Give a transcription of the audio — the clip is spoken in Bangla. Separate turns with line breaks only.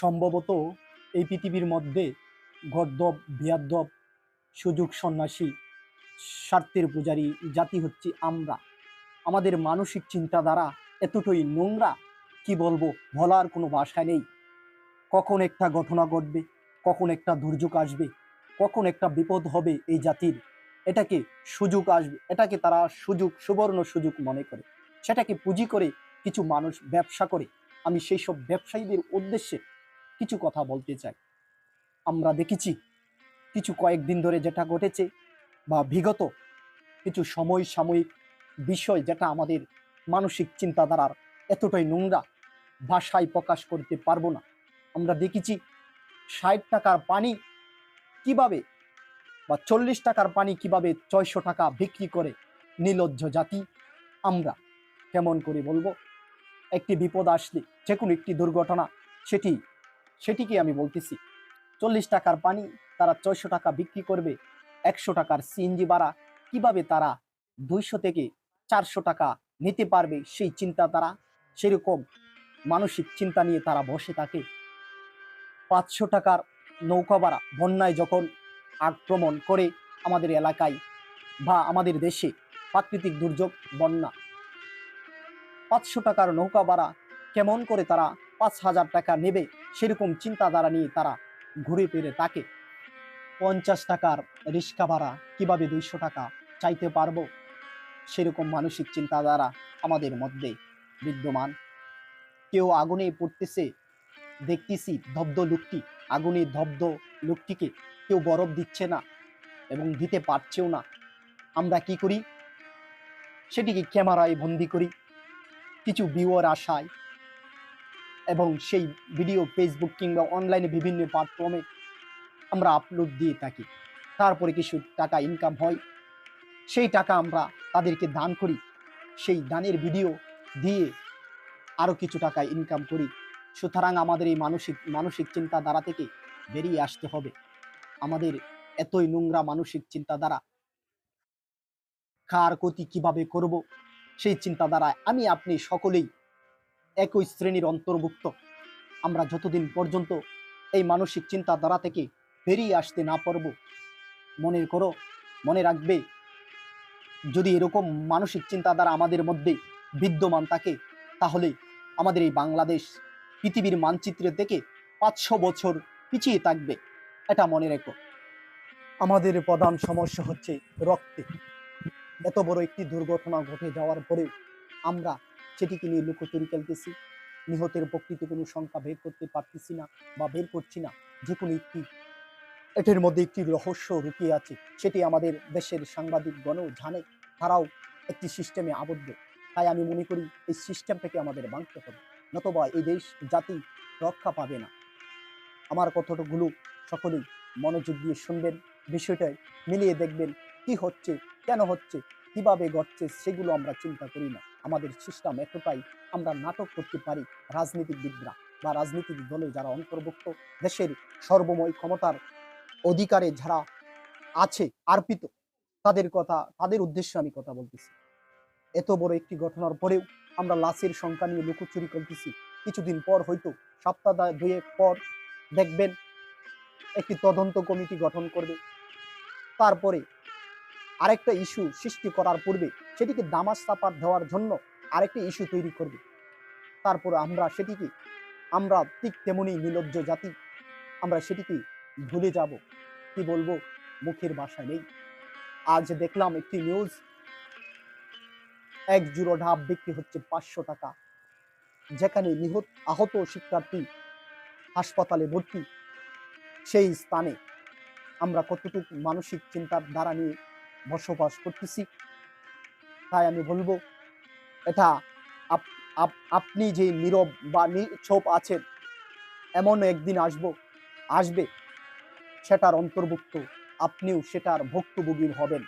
সম্ভবত এই পৃথিবীর মধ্যে গর্দব বিয়াদ্দব সুযোগ সন্ন্যাসী, স্বার্থের পূজারী জাতি হচ্ছে আমরা। আমাদের মানসিক চিন্তাধারা এতটাই নোংরা, কি বলব, বলার কোনো ভাষা নেই। কখন একটা ঘটনা ঘটবে, কখন একটা দুর্যোগ আসবে, কখন একটা বিপদ হবে এই জাতির। এটাকে সুযোগ আসবে, এটাকে তারা সুযোগ, সুবর্ণ সুযোগ মনে করে। সেটাকে পুঁজি করে কিছু মানুষ ব্যবসা করে। আমি সেই সব ব্যবসায়ীদের উদ্দেশ্যে কিছু কথা বলতে চাই। আমরা দেখেছি কিছু কয়েকদিন ধরে যেটা ঘটেছে বা বিগত কিছু সময় সাময়িক বিষয় যেটা আমাদের মানসিক চিন্তাধারার এতটাই নোংরা ভাষায় প্রকাশ করতে পারব না। আমরা দেখেছি ষাট টাকার পানি কীভাবে বা চল্লিশ টাকার পানি কীভাবে ছয়শো টাকা বিক্রি করে নিলজ্জ জাতি। আমরা কেমন করে বলব? একটি বিপদ আসলে যে কোনো একটি দুর্ঘটনা, সেটি সেটিকে আমি বলতেছি। চল্লিশ টাকার পানি তারা ছয়শো টাকা বিক্রি করবে, একশো টাকার সিএনজি ভাড়া, কীভাবে তারা দুইশো থেকে চারশো টাকা নিতে পারবে সেই চিন্তা তারা, সেরকম মানসিক চিন্তা নিয়ে তারা বসে থাকে। পাঁচশো টাকার নৌকা ভাড়া বন্যায় যখন আক্রমণ করে আমাদের এলাকায় বা আমাদের দেশে প্রাকৃতিক দুর্যোগ, বন্যা, পাঁচশো টাকার নৌকা ভাড়া কেমন করে তারা পাঁচ হাজার টাকা নেবে। সেরকম চিন্তাধারা নিয়ে তারা ঘুরে ফিরে তাকে। পঞ্চাশ টাকার রিক্সা ভাড়া, কীভাবে দুইশো টাকা চাইতে পারব? সেরকম মানসিক চিন্তাধারা আমাদের মধ্যে বিদ্যমান। কেউ আগুনে পড়তেছে, দেখতেছি দব্ধ লোকটি। আগুনে দব্ধ লোকটিকে কেউ বরফ দিচ্ছে না এবং দিতে পারছেও না। আমরা কি করি? সেটিকে ক্যামেরায় বন্দি করি। কিছু ভিউয়ার আশায় এবং সেই ভিডিও ফেসবুক কিংবা অনলাইনে বিভিন্ন প্ল্যাটফর্মে আমরা আপলোড দিয়ে থাকি। তারপরে কিছু টাকা ইনকাম হয়, সেই টাকা আমরা তাদেরকে দান করি, সেই দানের ভিডিও দিয়ে আরও কিছু টাকা ইনকাম করি। সুতরাং আমাদের এই মানসিক মানসিক চিন্তাধারা থেকে বেরিয়ে আসতে হবে। আমাদের এতই নোংরা মানসিক চিন্তাধারা, কার ক্ষতি কীভাবে করব, সেই চিন্তাধারায় আমি আপনি সকলেই একই শ্রেণির অন্তর্ভুক্ত। আমরা যতদিন পর্যন্ত এই মানসিক চিন্তাধারা থেকে বেরিয়ে আসতে না পারব, মনে করো, মনে রাখবে, যদি এরকম মানসিক চিন্তাধারা আমাদের মধ্যে বিদ্যমান থাকে, তাহলে আমাদের এই বাংলাদেশ পৃথিবীর মানচিত্রে থেকে পাঁচশো বছর পিছিয়ে থাকবে, এটা মনে রেখো। আমাদের প্রধান সমস্যা হচ্ছে রক্তে। এত বড় একটি দুর্ঘটনা ঘটে যাওয়ার পরেও আমরা সেটিকে নিয়ে লুকোচুরি খেলতেছি নিহতের প্রকৃত কোনো সংখ্যা বের করতে পারতেছি না বা বের করছি না, যে কোনো একটি এটির মধ্যে একটি রহস্য লুকিয়ে আছে, সেটি আমাদের দেশের সাংবাদিক গণও জানে, তারাও একটি সিস্টেমে আবদ্ধ। তাই আমি মনে করি এই সিস্টেমটাকে আমাদের ভাঙতে হবে, নতবা এই দেশ, জাতি রক্ষা পাবে না। আমার কথাগুলো সকলেই মনোযোগ দিয়ে শুনবেন বিষয়টাই মিলিয়ে দেখবেন কি হচ্ছে, কেন হচ্ছে, কীভাবে ঘটছে, সেগুলো আমরা চিন্তা করি না। আমাদের সিস্টেম এতটাই আমরা নাটক করতে পারি রাজনীতিবিদরা বা রাজনীতিক দলে যারা অন্তর্ভুক্ত, দেশের সর্বময় ক্ষমতার অধিকারে যারা আছে আর্পিত তাদের কথা, তাদের উদ্দেশ্যে আমি কথা বলতেছি। এত বড় একটি ঘটনার পরেও আমরা লাশের সংখ্যা নিয়ে লুকোচুরি করতেছি। কিছুদিন পর হয়তো সপ্তাহ দুয়েক পর দেখবেন একটি তদন্ত কমিটি গঠন করবে। তারপরে আরেকটা ইস্যু সৃষ্টি করার পূর্বে সেটিকে দামাস চাপা দেওয়ার জন্য আরেকটি ইস্যু তৈরি করবে। তারপর আমরা সেটিকে, আমরা ঠিক তেমনি নিলজ্জ জাতি, আমরা সেটিকে ভুলে যাব। কি বলব? মুখের ভাষা নেই। আজ দেখলাম একটি নিউজ এক জুড়ো ঢাব বিক্রি হচ্ছে পাঁচশো টাকা। যেখানে নিহত, আহত শিক্ষার্থী হাসপাতালে ভর্তি। সেই স্থানে আমরা কতটুকু মানসিক চিন্তার দ্বারা নিয়ে বসবাস করতেছি? তাই আমি বলব, এটা আপ- আপ- আপনি যে নীরব বা নিছোপ আছেন এমন একদিন আসব, আসবে, সেটার অন্তর্ভুক্ত আপনিও সেটার ভুক্তভোগী হবেন।